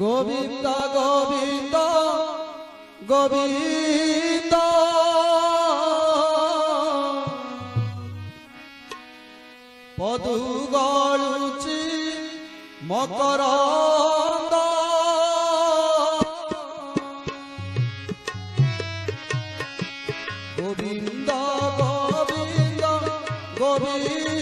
গোবিন্দ গোবিন্দ গোবিন্দ। পদু গড়ুচি মকরন্দ। গোবিন্দ গোবিন্দ গোবিন্দ।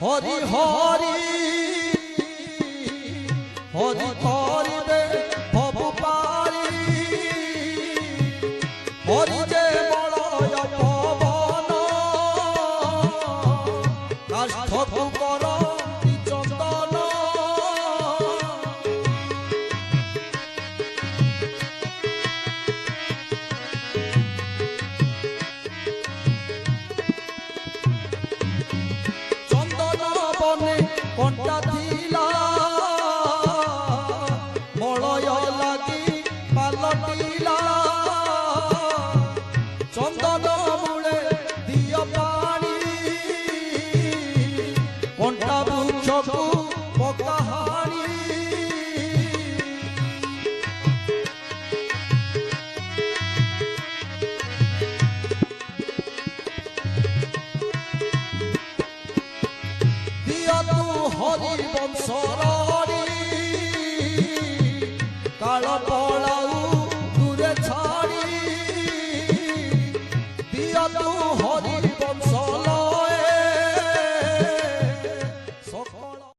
আনন্দে হরি হরি হরি কোনটা দিলা মলয় লাগি পালটিলা হরিবম সরি কাল পড়াউ দূরে ছাড়ি। দিয়া